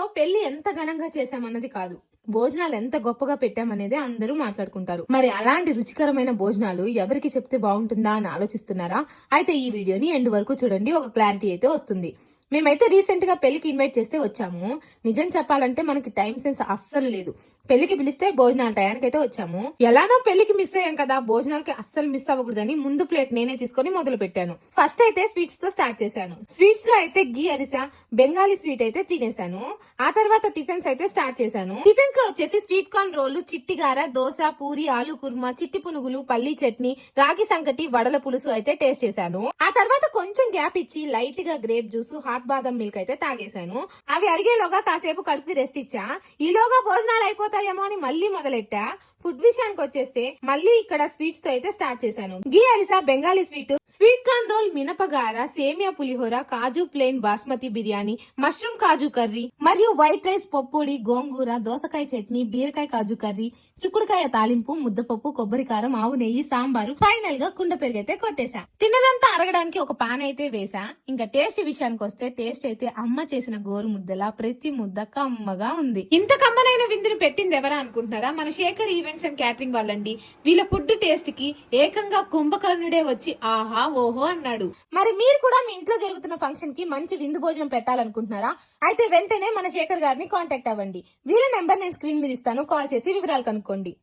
పెళ్ళిలో పెళ్ళి ఎంత ఘనంగా చేశామన్నది కాదు. భోజనాలు ఎంత గొప్పగా పెట్టామనేదే అందరూ మాట్లాడుకుంటారు. మరి అలాంటి రుచికరమైన భోజనాలు ఎవరికి చెప్తే బాగుంటుందా అని ఆలోచిస్తున్నారా? అయితే ఈ వీడియోని ఎండ్ వరకు చూడండి ఒక క్లారిటీ అయితే వస్తుంది. మేమైతే రీసెంట్గా పెళ్ళికి ఇన్వైట్ చేస్తే వచ్చాము. నిజం చెప్పాలంటే మనకి టైం సెన్స్ అస్సలు లేదు. పెళ్ళికి పిలిస్తే భోజనాల టయానికి అయితే వచ్చాము. ఎలానో పెళ్ళికి మిస్ అయ్యాం కదా భోజనాలకి అస్సలు మిస్ అవ్వకూడదని ముందు ప్లేట్ నేనే తీసుకొని మొదలు పెట్టాను. ఫస్ట్ అయితే స్వీట్స్తో స్టార్ట్ చేశాను. స్వీట్స్లో అయితే గీ అరిస బెంగాలీ స్వీట్ అయితే తినేశాను. ఆ తర్వాత టిఫిన్స్ అయితే స్టార్ట్ చేశాను. టిఫిన్స్లో వచ్చేసి స్వీట్ కార్న్ రోళ్ళు చిట్టిగార దోశ పూరి ఆలు కుర్మా చిట్టి పునుగులు పల్లీ చట్నీ రాగి సంకటి వడల పులుసు అయితే టేస్ట్ చేశాను. ఆ తర్వాత కొంచెం గ్యాప్ ఇచ్చి లైట్గా గ్రేప్ జ్యూస్ హాట్ బాదం మిల్క్ అయితే తాగేశాను. అవి అరిగేలోగా కాసేపు కడుపుకి రెస్ట్ ఇచ్చా. ఈలోగా భోజనాలు అయిపోతాయి అయిపోతాయేమో అని మళ్ళీ మొదలెట్టా? ఫుడ్ విషయానికి వచ్చేస్తే మళ్ళీ ఇక్కడ స్వీట్స్తో అయితే స్టార్ట్ చేశాను. Ghee arisa Bengali sweet sweet corn roll మినపగార సేమియా pulihora kaju plain basmati biryani mushroom kaju curry మరియు వైట్ రైస్ పప్పుడి గోంగూర దోసకాయ చట్నీ బీరకాయ కాజు కర్రీ చిక్కుడుకాయ తాలింపు ముద్దపప్పు కొబ్బరి కారం ఆవు నెయ్యి సాంబారు. ఫైనల్గా కుండ పెరిగైతే కొట్టేశా. తిన్నదంతా అరగడానికి ఒక పాన్ అయితే వేసా ఇంకా టేస్ట్ విషయానికి వస్తే టేస్ట్ అయితే అమ్మ చేసిన గోరు ముద్దలా ప్రతి ముద్ద కమ్మగా ఉంది. ఇంత కమ్మనైన విందుని పెట్టింది ఎవరా అనుకుంటున్నారా? మన శేఖర్ ఈవెంట్స్ అండ్ క్యాటరింగ్ వాళ్ళండి. వీళ్ళ ఫుడ్ టేస్ట్కి ఏకంగా కుంభకర్ణుడే వచ్చి ఆహా ఓహో అన్నాడు. మరి మీరు కూడా మీ ఇంట్లో జరుగుతున్న ఫంక్షన్కి మంచి విందు భోజనం పెట్టాలనుకుంటున్నారా? అయితే వెంటనే మన శేఖర్ గారిని కాంటాక్ట్ అవ్వండి. వీళ్ళ నెంబర్ నేను స్క్రీన్ మీద ఇస్తాను. కాల్ చేసి వివరాలు కనుక్కోండి.